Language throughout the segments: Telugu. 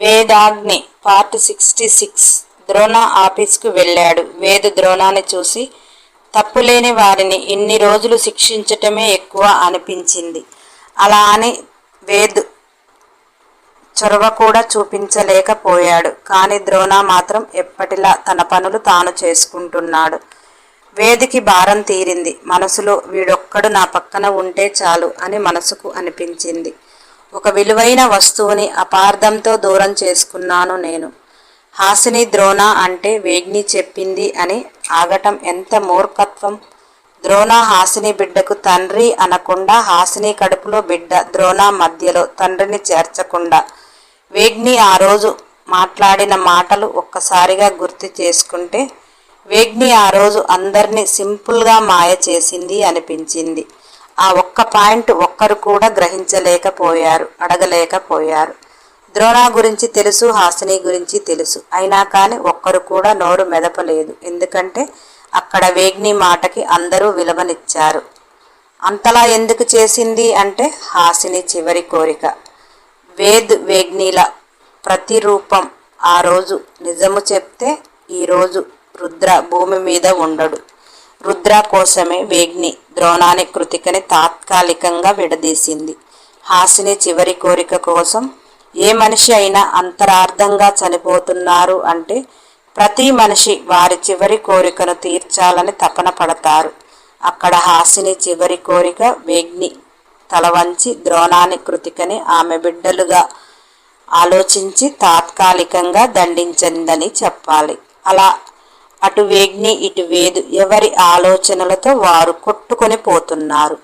Vedagni part sixty six Drona ఆఫీస్కు వెళ్ళాడు. వేద ద్రోణాన్ని చూసి తప్పులేని వారిని ఇన్ని రోజులు శిక్షించటమే ఎక్కువ అనిపించింది. అలా అని వేద్ చొరవ కూడా చూపించలేకపోయాడు. కానీ ద్రోణ మాత్రం ఎప్పటిలా తన పనులు తాను చేసుకుంటున్నాడు. వేదికి భారం తీరింది. మనసులో వీడొక్కడు నా పక్కన ఉంటే చాలు అని మనసుకు అనిపించింది. ఒక విలువైన వస్తువుని అపార్థంతో దూరం చేసుకున్నాను నేను. హాసిని ద్రోణ అంటే వేగ్ని చెప్పింది అని ఆగటం ఎంత మూర్ఖత్వం. ద్రోణ హాసిని బిడ్డకు తండ్రి అనకుండా హాసిని కడుపులో బిడ్డ ద్రోణ మధ్యలో తండ్రిని చేర్చకుండా. వేగ్ని ఆ రోజు మాట్లాడిన మాటలు ఒక్కసారిగా గుర్తు చేసుకుంటే వేగ్ని ఆ రోజు అందరినీ సింపుల్గా మాయ చేసింది అనిపించింది. ఆ ఒక్క పాయింట్ ఒక్కరు కూడా గ్రహించలేకపోయారు అడగలేకపోయారు. ద్రోణ గురించి తెలుసు హాసిని గురించి తెలుసు. అయినా కానీ ఒక్కరు కూడా నోరు మెదపలేదు. ఎందుకంటే అక్కడ వేగ్ని మాటకి అందరూ విలువనిచ్చారు. అంతలా ఎందుకు చేసింది అంటే హాసిని చివరి కోరిక. వేద్ వేగ్నీల ప్రతిరూపం ఆ రోజు నిజము చెప్తే ఈరోజు రుద్ర భూమి మీద ఉండడు. రుద్ర కోసమే వేగ్ని ద్రోణాని కృతికని తాత్కాలికంగా విడదీసింది. హాసిని చివరి కోరిక కోసం ఏ మనిషి అయినా అంతరార్థంగా చనిపోతున్నారు అంటే ప్రతి మనిషి వారి చివరి కోరికను తీర్చాలని తపన పడతారు. అక్కడ హాసిని చివరి కోరిక వేగ్ని తల వంచి ద్రోణాని కృతికని ఆమె బిడ్డలుగా ఆలోచించి తాత్కాలికంగా దండించిందని చెప్పాలి. అలా అటు వేగ్ని ఇటు వేదు ఎవరి ఆలోచనలతో వారు కొట్టుకొని పోతున్నారు.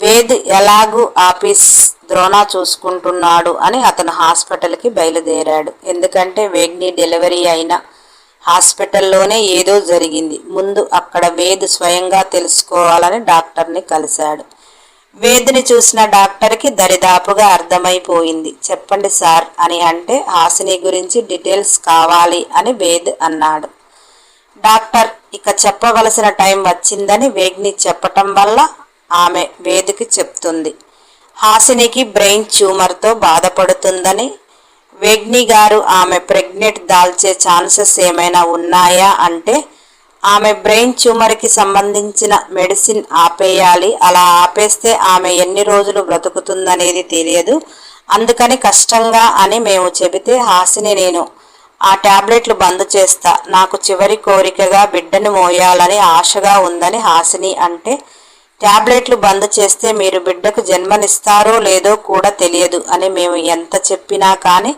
వేద్ ఎలాగూ ఆఫీస్ ద్రోణ చూసుకుంటున్నాడు అని అతను హాస్పిటల్కి బయలుదేరాడు. ఎందుకంటే వేగ్ని డెలివరీ అయిన హాస్పిటల్లోనే ఏదో జరిగింది. ముందు అక్కడ వేద్ స్వయంగా తెలుసుకోవాలని డాక్టర్ని కలిశాడు. వేదిని చూసిన డాక్టర్కి దరిదాపుగా అర్థమైపోయింది. చెప్పండి సార్ అని అంటే హాసిని గురించి డీటెయిల్స్ కావాలి అని వేద్ అన్నాడు. డాక్టర్ ఇక చెప్పవలసిన టైం వచ్చిందని వేగ్ని చెప్పటం వల్ల ఆమె వేదికి చెప్తుంది. హాసినికి బ్రెయిన్ ట్యూమర్తో బాధపడుతుందని వేగ్ని గారు ఆమె ప్రెగ్నెంట్ దాల్చే ఛాన్సెస్ ఏమైనా ఉన్నాయా? అంటే ఆమె బ్రెయిన్ ట్యూమర్కి సంబంధించిన మెడిసిన్ ఆపేయాలి. అలా ఆపేస్తే ఆమె ఎన్ని రోజులు బ్రతుకుతుందనేది తెలియదు. అందుకని కష్టంగా అని మేము చెబితే హాసిని నేను ఆ ట్యాబ్లెట్లు బంద్ చేస్తా. నాకు చివరి కోరికగా బిడ్డను మోయాలని ఆశగా ఉందని హాసిని అంటే ట్యాబ్లెట్లు బంద్ చేస్తే మీరు బిడ్డకు జన్మనిస్తారో లేదో కూడా తెలియదు అని మేము ఎంత చెప్పినా కానీ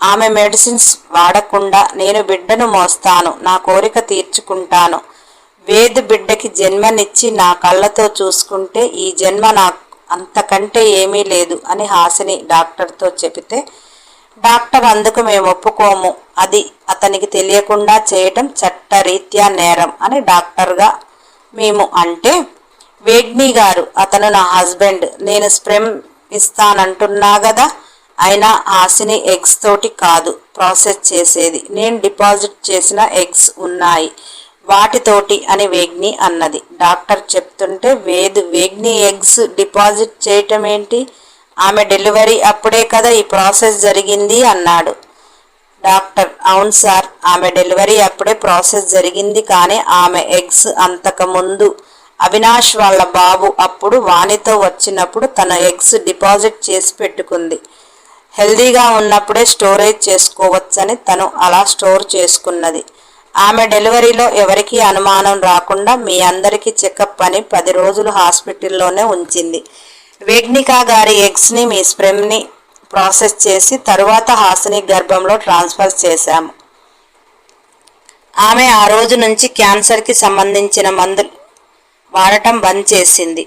ఆమె మెడిసిన్స్ వాడకుండా నేను బిడ్డను మోస్తాను నా కోరిక తీర్చుకుంటాను. వేద్ బిడ్డకి జన్మనిచ్చి నా కళ్ళతో చూసుకుంటే ఈ జన్మ నాకు అంతకంటే ఏమీ లేదు అని హాసిని డాక్టర్తో చెబితే డాక్టర్ అందుకు మేము ఒప్పుకోము. అది అతనికి తెలియకుండా చేయటం చట్టరీత్యా నేరం అని డాక్టర్గా మేము అంటే వేగ్ని గారు అతను నా హస్బెండ్. నేను స్ప్రెమ్ ఇస్తానంటున్నా కదా అయినా ఆశని ఎగ్స్ తోటి కాదు ప్రాసెస్ చేసేది. నేను డిపాజిట్ చేసిన ఎగ్స్ ఉన్నాయి. వాటితోటి అని వేగ్ని అన్నది. డాక్టర్ చెప్తుంటే వేదు. వేగ్ని ఎగ్స్ డిపాజిట్ చేయటం ఏంటి? ఆమె డెలివరీ అప్పుడే కదా ఈ ప్రాసెస్ జరిగింది అన్నాడు. డాక్టర్ అవును సార్ ఆమె డెలివరీ అప్పుడే ప్రాసెస్ జరిగింది కానీ ఆమె ఎగ్స్ అంతకుముందు అవినాష్ వాళ్ళ బాబు అప్పుడు వాణితో వచ్చినప్పుడు తన ఎగ్స్ డిపాజిట్ చేసి పెట్టుకుంది. హెల్దీగా ఉన్నప్పుడే స్టోరేజ్ చేసుకోవచ్చని తను అలా స్టోర్ చేసుకున్నది. ఆమె డెలివరీలో ఎవరికీ అనుమానం రాకుండా మీ అందరికీ చెకప్ అని పది రోజులు హాస్పిటల్లోనే ఉంచింది. వేగ్నికా గారి ఎగ్స్ని మీ స్ప్రెమ్ని ప్రాసెస్ చేసి తరువాత హాసిని గర్భంలో ట్రాన్స్ఫర్ చేశాము. ఆమె ఆ రోజు నుంచి క్యాన్సర్కి సంబంధించిన మందులు వాడటం బంద్ చేసింది.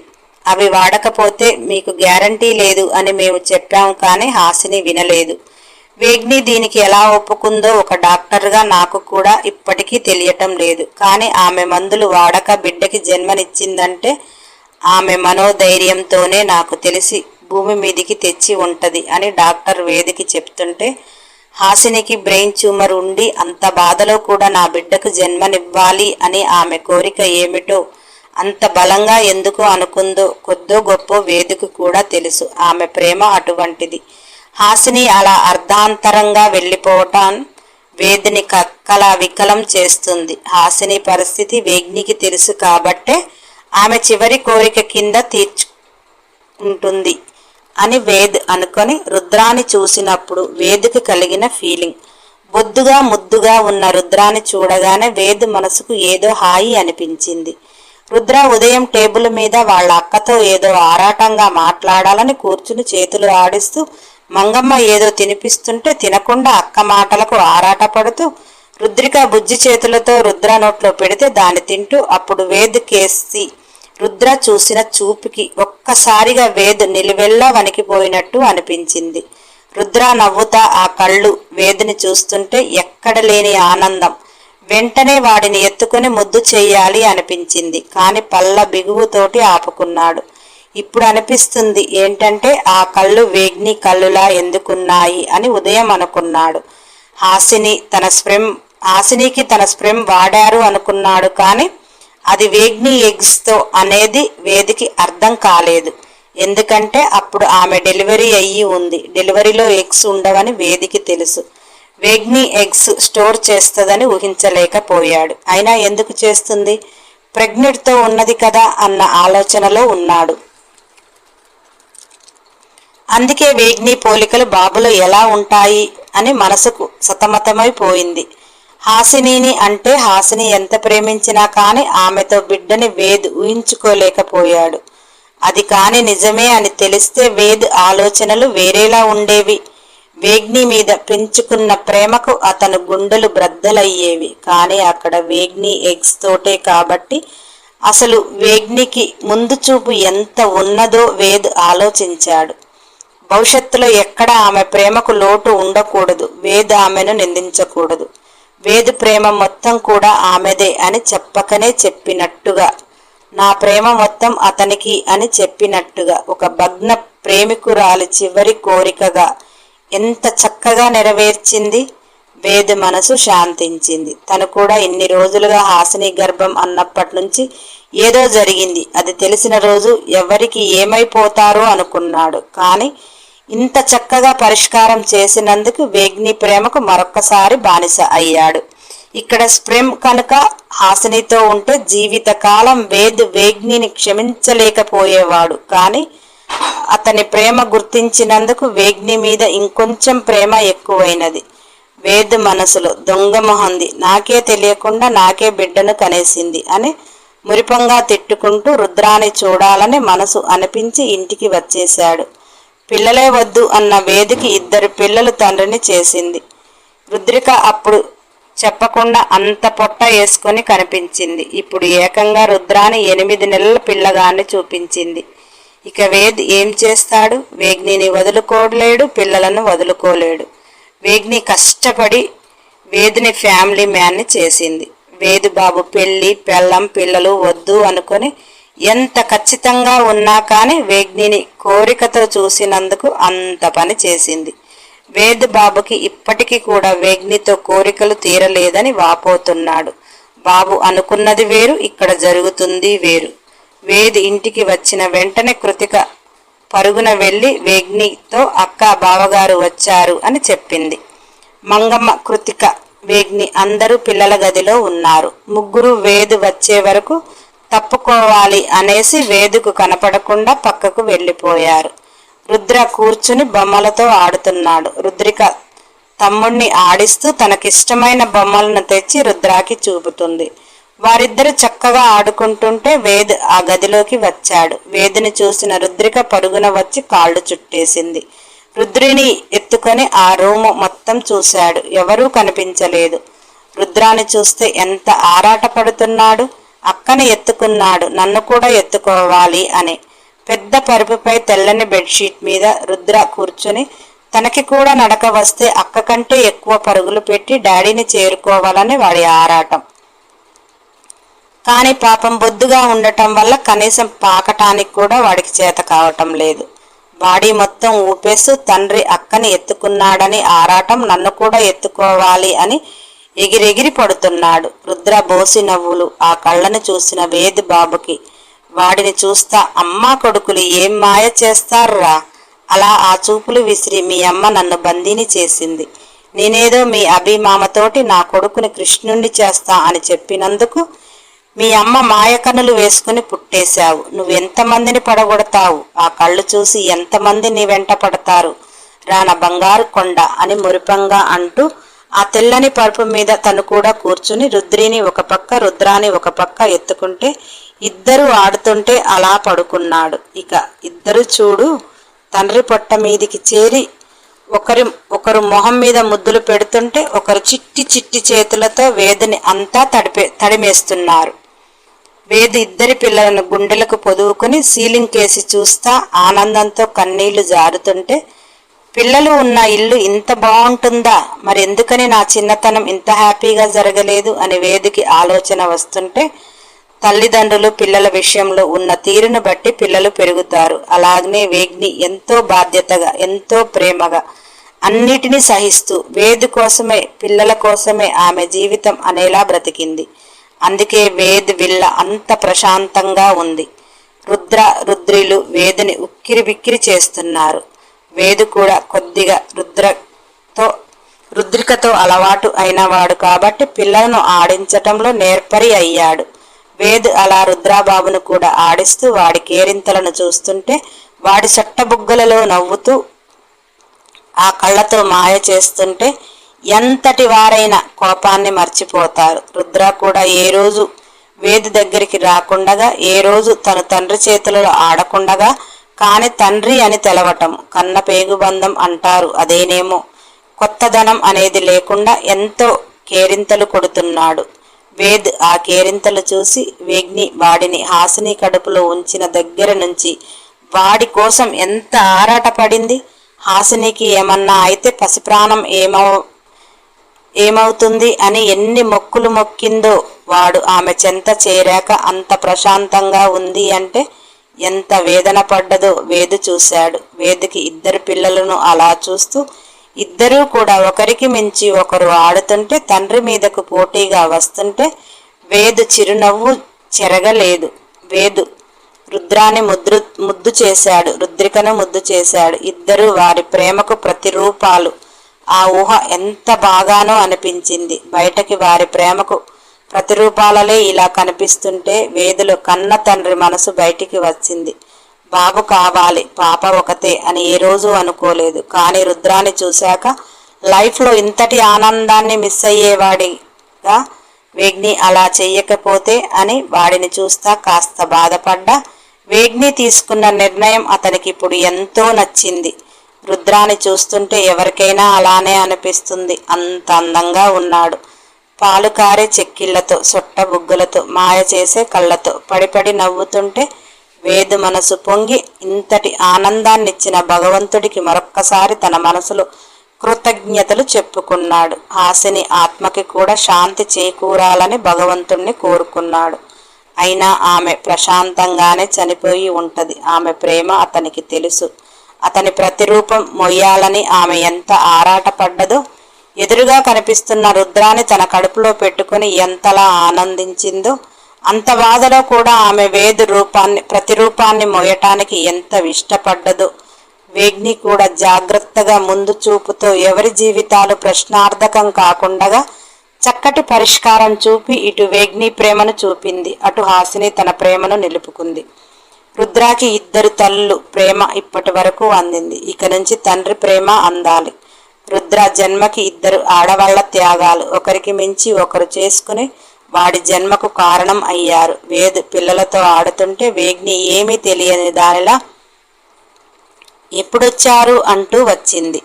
అవి వాడకపోతే మీకు గ్యారంటీ లేదు అని మేము చెప్పాము కానీ హాసిని వినలేదు. వేగ్ని దీనికి ఎలా ఒప్పుకుందో ఒక డాక్టర్గా నాకు కూడా ఇప్పటికీ తెలియటం లేదు. కానీ ఆమె మందులు వాడక బిడ్డకి జన్మనిచ్చిందంటే ఆమె మనోధైర్యంతోనే నాకు తెలిసి భూమి మీదికి తెచ్చి ఉంటది అని డాక్టర్ వేదికి చెప్తుంటే హాసినికి బ్రెయిన్ ట్యూమర్ ఉండి అంత బాధలో కూడా నా బిడ్డకు జన్మనివ్వాలి అని ఆమె కోరిక ఏమిటో అంత బలంగా ఎందుకు అనుకుందో కొద్దో గొప్ప వేదిక కూడా తెలుసు. ఆమె ప్రేమ అటువంటిది. హాసిని అలా అర్ధాంతరంగా వెళ్ళిపోవటం వేదిని కక్కల వికలం చేస్తుంది. హాసిని పరిస్థితి వేగ్నికి తెలుసు కాబట్టే ఆమె చివరి కోరిక కింద తీర్చుకుంటుంది అని వేద్ అనుకొని రుద్రాన్ని చూసినప్పుడు వేదికి కలిగిన ఫీలింగ్. బొద్దుగా ముద్దుగా ఉన్న రుద్రాన్ని చూడగానే వేద్ మనసుకు ఏదో హాయి అనిపించింది. రుద్ర ఉదయం టేబుల్ మీద వాళ్ళ అక్కతో ఏదో ఆరాటంగా మాట్లాడాలని కూర్చుని చేతులు ఆడిస్తూ మంగమ్మ ఏదో తినిపిస్తుంటే తినకుండా అక్క మాటలకు ఆరాటపడుతూ రుద్రిక బుజ్జి చేతులతో రుద్ర నోట్లో పెడితే దాన్ని తింటూ అప్పుడు వేద్ కేసి. రుద్ర చూసిన చూపుకి ఒక్కసారిగా వేద్ నిలువెల్లా వణికిపోయినట్టు అనిపించింది. రుద్ర నవ్వుతా ఆ కళ్ళు వేదిని చూస్తుంటే ఎక్కడ లేని ఆనందం. వెంటనే వాడిని ఎత్తుకుని ముద్దు చేయాలి అనిపించింది. కాని పళ్ళ బిగువుతోటి ఆపుకున్నాడు. ఇప్పుడు అనిపిస్తుంది ఏంటంటే ఆ కళ్ళు వేగ్ని కళ్ళులా ఎందుకున్నాయి అని ఉదయం అనుకున్నాడు. హాసిని తన స్ప్రెమ్ హాసినికి తన స్ప్రెమ్ వాడారు అనుకున్నాడు కానీ అది వేగ్ని ఎగ్స్తో అనేది వేదికి అర్థం కాలేదు. ఎందుకంటే అప్పుడు ఆమె డెలివరీ అయ్యి ఉంది. డెలివరీలో ఎగ్స్ ఉండవని వేదికి తెలుసు. వేగ్ని ఎగ్స్ స్టోర్ చేస్తుందని ఊహించలేకపోయాడు. అయినా ఎందుకు చేస్తుంది? ప్రెగ్నెంట్తో ఉన్నది కదా అన్న ఆలోచనలో ఉన్నాడు. అందుకే వేగ్ని పోలికలు బాబులో ఎలా ఉంటాయి అని మనసుకు సతమతమైపోయింది హాసినిని అంటే హాసిని ఎంత ప్రేమించినా కాని ఆమెతో బిడ్డని వేద్ ఊహించుకోలేకపోయాడు. అది కాని నిజమే అని తెలిస్తే వేద్ ఆలోచనలు వేరేలా ఉండేవి. వేగ్ని మీద పెంచుకున్న ప్రేమకు అతను గుండెలు బ్రద్దలయ్యేవి. కానీ అక్కడ వేగ్ని ఎగ్స్ తోటే కాబట్టి అసలు వేగ్నికి ముందు చూపు ఎంత ఉన్నదో వేద్ ఆలోచించాడు. భవిష్యత్తులో ఎక్కడ ఆమె ప్రేమకు లోటు ఉండకూడదు. వేద్ ఆమెను నిందించకూడదు. వేదు ప్రేమ మొత్తం కూడా ఆమెదే అని చెప్పకనే చెప్పినట్టుగా. నా ప్రేమ మొత్తం అతనికి అని చెప్పినట్టుగా. ఒక భగ్న ప్రేమికురాలి చివరి కోరికగా ఎంత చక్కగా నెరవేర్చింది. వేద మనసు శాంతించింది. తను కూడా ఇన్ని రోజులుగా హాసిని గర్భం అన్నప్పటి నుంచి ఏదో జరిగింది. అది తెలిసిన రోజు ఎవరికి ఏమైపోతారో అనుకున్నాడు. కానీ ఇంత చక్కగా పరిష్కారం చేసినందుకు వేగ్ని ప్రేమకు మరొక్కసారి బానిస అయ్యాడు. ఇక్కడ స్ప్రెమ్ కనుక హాసినితో ఉంటే జీవితకాలం వేద్ వేగ్నిని క్షమించలేకపోయేవాడు. కానీ అతని ప్రేమ గుర్తించినందుకు వేగ్ని మీద ఇంకొంచెం ప్రేమ ఎక్కువైనది. వేద్ మనసులో దొంగ మొహంది. నాకే తెలియకుండా నాకే బిడ్డను కనేసింది అని మురిపంగా తిట్టుకుంటూ రుద్రాన్ని చూడాలని మనసు అనిపించి ఇంటికి వచ్చేశాడు. పిల్లలే వద్దు అన్న వేదికి ఇద్దరు పిల్లలు తండ్రిని చేసింది. రుద్రిక అప్పుడు చెప్పకుండా అంత పొట్ట వేసుకొని కనిపించింది. ఇప్పుడు ఏకంగా రుద్రాని ఎనిమిది నెలల పిల్లగాన్ని చూపించింది. ఇక వేద్ ఏం చేస్తాడు? వేగ్నిని వదులుకోలేడు పిల్లలను వదులుకోలేడు. వేగ్ని కష్టపడి వేదిని ఫ్యామిలీ మ్యాన్ని చేసింది. వేదు బాబు పెళ్ళి పెళ్ళం పిల్లలు వద్దు అనుకొని ఎంత ఖచ్చితంగా ఉన్నా కానీ వేగ్నిని కోరికతో చూసినందుకు అంత పని చేసింది. వేద్ బాబుకి ఇప్పటికీ కూడా వేగ్నితో కోరికలు తీరలేదని వాపోతున్నాడు. బాబు అనుకున్నది వేరు ఇక్కడ జరుగుతుంది వేరు. వేద్ ఇంటికి వచ్చిన వెంటనే కృతిక పరుగున వెళ్ళి వేగ్నితో అక్క బావగారు వచ్చారు అని చెప్పింది. మంగమ్మ కృతిక వేగ్ని అందరూ పిల్లల గదిలో ఉన్నారు. ముగ్గురు వేదు వచ్చే వరకు తప్పుకోవాలి అనేసి వేదుకు కనపడకుండా పక్కకు వెళ్ళిపోయారు. రుద్ర కూర్చుని బొమ్మలతో ఆడుతున్నాడు. రుద్రిక తమ్ముణ్ణి ఆడిస్తూ తనకిష్టమైన బొమ్మలను తెచ్చి రుద్రాకి చూపుతుంది. వారిద్దరు చక్కగా ఆడుకుంటుంటే వేద్ ఆ గదిలోకి వచ్చాడు. వేదుని చూసిన రుద్రిక పరుగున వచ్చి కాళ్ళు చుట్టేసింది. రుద్రిని ఎత్తుకొని ఆ రూము మొత్తం చూశాడు. ఎవరూ కనిపించలేదు. రుద్రాని చూస్తే ఎంత ఆరాటపడుతున్నాడు అక్కని ఎత్తుకున్నాడు. నన్ను కూడా ఎత్తుకోవాలి అని. పెద్ద పరుపుపై తెల్లని బెడ్షీట్ మీద రుద్ర కూర్చుని తనకి కూడా నడక వస్తే అక్క కంటే ఎక్కువ పరుగులు పెట్టి డాడీని చేరుకోవాలని వాడి ఆరాటం. కానీ పాపం బొద్దుగా ఉండటం వల్ల కనీసం పాకటానికి కూడా వాడికి చేత కావటం లేదు. బాడీ మొత్తం ఊపేస్తూ తండ్రి అక్కని ఎత్తుకున్నాడని ఆరాటం నన్ను కూడా ఎత్తుకోవాలి అని ఎగిరెగిరి పడుతున్నాడు. రుద్ర బోసి నవ్వులు ఆ కళ్ళను చూసిన వేది బాబుకి. వాడిని చూస్తా అమ్మా కొడుకులు ఏం మాయ చేస్తారురా అలా ఆ చూపులు విసిరి మీ అమ్మ నన్ను బందీని చేసింది. నేనేదో మీ అభిమామతోటి నా కొడుకుని కృష్ణుణ్ణి చేస్తా అని చెప్పినందుకు మీ అమ్మ మాయకన్నులు వేసుకుని పుట్టేశావు. నువ్వెంతమందిని పడగొడతావు? ఆ కళ్ళు చూసి ఎంతమంది నీ వెంట పడతారు? రాన బంగారు కొండ అని మురిపంగా అంటూ ఆ తెల్లని పరుపు మీద తను కూడా కూర్చుని రుద్రిని ఒక పక్క రుద్రాని ఒక పక్క ఎత్తుకుంటే ఇద్దరు ఆడుతుంటే అలా పడుకున్నాడు. ఇక ఇద్దరు చూడు తండ్రి పొట్ట మీదికి చేరి ఒకరి ఒకరు మొహం మీద ముద్దులు పెడుతుంటే ఒకరు చిట్టి చిట్టి చేతులతో వేదిని అంతా తడిపే తడిమేస్తున్నారు. వేది ఇద్దరి పిల్లలను గుండెలకు పొదువుకుని సీలింగ్ కేసి చూస్తా ఆనందంతో కన్నీళ్ళు జారుతుంటే పిల్లలు ఉన్న ఇల్లు ఇంత బాగుంటుందా? మరి ఎందుకని నా చిన్నతనం ఇంత హ్యాపీగా జరగలేదు అని వేదికి ఆలోచన వస్తుంటే తల్లిదండ్రులు పిల్లల విషయంలో ఉన్న తీరును బట్టి పిల్లలు పెరుగుతారు. అలాగనే వేగ్ని ఎంతో బాధ్యతగా ఎంతో ప్రేమగా అన్నిటినీ సహిస్తూ వేది కోసమే పిల్లల కోసమే ఆమె జీవితం అనేలా బ్రతికింది. అందుకే వేద్ విల్ల అంత ప్రశాంతంగా ఉంది. రుద్ర రుద్రిలు వేదిని ఉక్కిరి బిక్కిరి చేస్తున్నారు. వేదు కూడా కొద్దిగా రుద్రతో రుద్రికతో అలవాటు అయినవాడు కాబట్టి పిల్లలను ఆడించటంలో నేర్పరి అయ్యాడు. వేద్ అలా రుద్రాబాబును కూడా ఆడిస్తూ వాడి కేరింతలను చూస్తుంటే వాడి చట్టబుగ్గలలో నవ్వుతూ ఆ కళ్ళతో మాయ చేస్తుంటే ఎంతటి వారైనా కోపాన్ని మర్చిపోతారు. రుద్ర కూడా ఏ రోజు వేది దగ్గరికి రాకుండగా ఏ రోజు తన తండ్రి చేతులలో ఆడకుండగా కాని తండ్రి అని తెలవటం కన్న పేగుబంధం అంటారు అదేనేమో. కొత్తదనం అనేది లేకుండా ఎంతో కేరింతలు కొడుతున్నాడు. వేద్ ఆ కేరింతలు చూసి వేగ్ని వాడిని హాసిని కడుపులో ఉంచిన దగ్గర నుంచి వాడి కోసం ఎంత ఆరాటపడింది? హాసినికి ఏమన్నా అయితే పసిప్రాణం ఏమో ఏమవుతుంది అని ఎన్ని మొక్కులు మొక్కిందో వాడు ఆమె చెంత చేరాక అంత ప్రశాంతంగా ఉంది అంటే ఎంత వేదన పడ్డదో వేదు చూశాడు. వేదుకి ఇద్దరు పిల్లలను అలా చూస్తూ ఇద్దరూ కూడా ఒకరికి మించి ఒకరు ఆడుతుంటే తండ్రి మీదకు పోటీగా వస్తుంటే వేదు చిరునవ్వు చెరగలేదు. వేదు రుద్రాన్ని ముద్రు ముద్దు చేశాడు రుద్రికను ముద్దు చేశాడు. ఇద్దరు వారి ప్రేమకు ప్రతిరూపాలు. ఆ ఊహ ఎంత బాగానో అనిపించింది. బయటకి వారి ప్రేమకు ప్రతిరూపాలలే ఇలా కనిపిస్తుంటే వేదులు కన్న తండ్రి మనసు బయటికి వచ్చింది. బాబు కావాలి పాప ఒకతే అని ఏ రోజు అనుకోలేదు. కానీ రుద్రాన్ని చూశాక లైఫ్లో ఇంతటి ఆనందాన్ని మిస్ అయ్యేవాడిగా వేగ్ని అలా చెయ్యకపోతే అని వాడిని చూస్తా కాస్త బాధపడ్డా. వేగ్ని తీసుకున్న నిర్ణయం అతనికి ఇప్పుడు ఎంతో నచ్చింది. రుద్రాన్ని చూస్తుంటే ఎవరికైనా అలానే అనిపిస్తుంది. అంత అందంగా ఉన్నాడు. పాలు కారే చెక్కిళ్ళతో సొట్ట బుగ్గులతో మాయ చేసే కళ్ళతో పడిపడి నవ్వుతుంటే వేదు మనసు పొంగి ఇంతటి ఆనందాన్నిచ్చిన భగవంతుడికి మరొక్కసారి తన మనసులో కృతజ్ఞతలు చెప్పుకున్నాడు. హాసిని ఆత్మకి కూడా శాంతి చేకూరాలని భగవంతుణ్ణి కోరుకున్నాడు. అయినా ఆమె ప్రశాంతంగానే చనిపోయి ఉంటది. ఆమె ప్రేమ అతనికి తెలుసు. అతని ప్రతిరూపం మొయ్యాలని ఆమె ఎంత ఆరాటపడ్డదో. ఎదురుగా కనిపిస్తున్న రుద్రాన్ని తన కడుపులో పెట్టుకుని ఎంతలా ఆనందించిందో. అంత బాధలో కూడా ఆమె వేదు రూపాన్ని ప్రతిరూపాన్ని మోయటానికి ఎంత ఇష్టపడ్డదో. వేగ్ని కూడా జాగ్రత్తగా ముందు చూపుతో ఎవరి జీవితాలు ప్రశ్నార్థకం కాకుండా చక్కటి పరిష్కారం చూపి ఇటు వేగ్ని ప్రేమను చూపింది అటు హాసిని తన ప్రేమను నిలుపుకుంది. రుద్రాకి ఇద్దరు తల్లు ప్రేమ ఇప్పటి వరకు అందింది. ఇక నుంచి తండ్రి ప్రేమ అందాలి. రుద్ర జన్మకి ఇద్దరు ఆడవాళ్ళ త్యాగాలు. ఒకరికి మించి ఒకరు చేసుకుని వాడి జన్మకు కారణం అయ్యారు. వేద్ పిల్లలతో ఆడుతుంటే వేగ్ని ఏమీ తెలియని దానిలా ఎప్పుడొచ్చారు అంటూ వచ్చింది.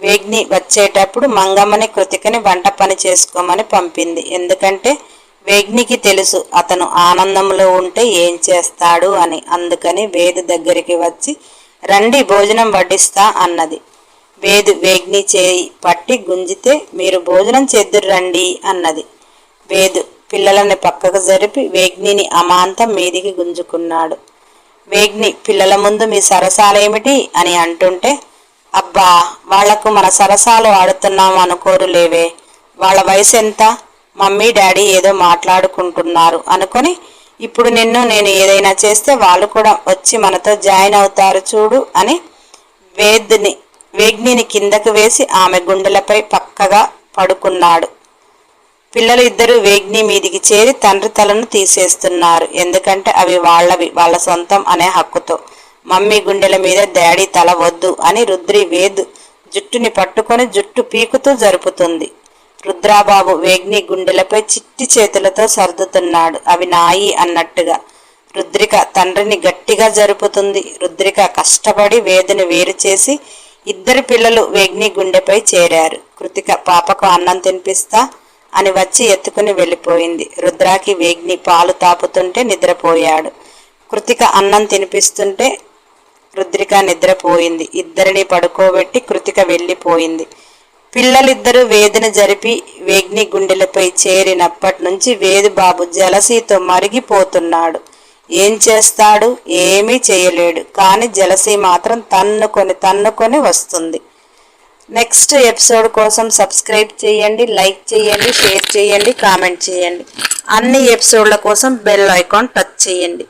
వేగ్ని వచ్చేటప్పుడు మంగమ్మని కృతికని వంట పని చేసుకోమని పంపింది. ఎందుకంటే వేగ్నికి తెలుసు అతను ఆనందంలో ఉంటే ఏం చేస్తాడు అని. అందుకని వేదు దగ్గరికి వచ్చి రండి భోజనం వడ్డిస్తా అన్నది. వేదు వేగ్ని చేయి పట్టి గుంజితే మీరు భోజనం చేద్దురు రండి అన్నది. వేదు పిల్లలని పక్కకు జరిపి వేగ్నిని అమాంతం మీదికి గుంజుకున్నాడు. వేగ్ని పిల్లల ముందు మీ సరసాలేమిటి అని అంటుంటే అబ్బా వాళ్ళకు మన సరసాలు ఆడుతున్నాం అనుకోరులేవే. వాళ్ళ వయసు ఎంత మమ్మీ డాడీ ఏదో మాట్లాడుకుంటున్నారు అనుకొని ఇప్పుడు నిన్ను నేను ఏదైనా చేస్తే వాళ్ళు కూడా వచ్చి మనతో జాయిన్ అవుతారు చూడు అని వేద్ని వేగ్నిని కిందకు వేసి ఆమె గుండెలపై పక్కగా పడుకున్నాడు. పిల్లలు ఇద్దరు వేగ్ని మీదికి చేరి తండ్రి తలను తీసేస్తున్నారు. ఎందుకంటే అవి వాళ్ళవి వాళ్ళ సొంతం అనే హక్కుతో. మమ్మీ గుండెల మీద డాడీ తల వద్దు అని రుద్రి వేద్ జుట్టుని పట్టుకొని జుట్టు పీకుతూ జరుపుతుంది. రుద్రాబాబు వేగ్ని గుండెలపై చిట్టి చేతులతో సర్దుతున్నాడు. అవి నాయి అన్నట్టుగా. రుద్రిక తండ్రిని గట్టిగా జరుపుతుంది. రుద్రిక కష్టపడి వేదిని వేరు చేసి ఇద్దరు పిల్లలు వేగ్ని గుండెపై చేరారు. కృతిక పాపకు అన్నం తినిపిస్తా అని వచ్చి ఎత్తుకుని వెళ్ళిపోయింది. రుద్రాకి వేగ్ని పాలు తాపుతుంటే నిద్రపోయాడు. కృతిక అన్నం తినిపిస్తుంటే రుద్రిక నిద్రపోయింది. ఇద్దరిని పడుకోబెట్టి కృతిక వెళ్ళిపోయింది. పిల్లలిద్దరూ వేదన జరిపి వేగ్ని గుండెలపై చేరినప్పటి నుంచి వేదిబాబు జలసీతో మరిగిపోతున్నాడు. ఏం చేస్తాడు? ఏమీ చేయలేడు. కానీ జలసీ మాత్రం తన్నుకొని తన్నుకొని వస్తుంది. నెక్స్ట్ ఎపిసోడ్ కోసం సబ్స్క్రైబ్ చేయండి లైక్ చేయండి షేర్ చేయండి కామెంట్ చేయండి. అన్ని ఎపిసోడ్ల కోసం బెల్ ఐకాన్ టచ్ చేయండి.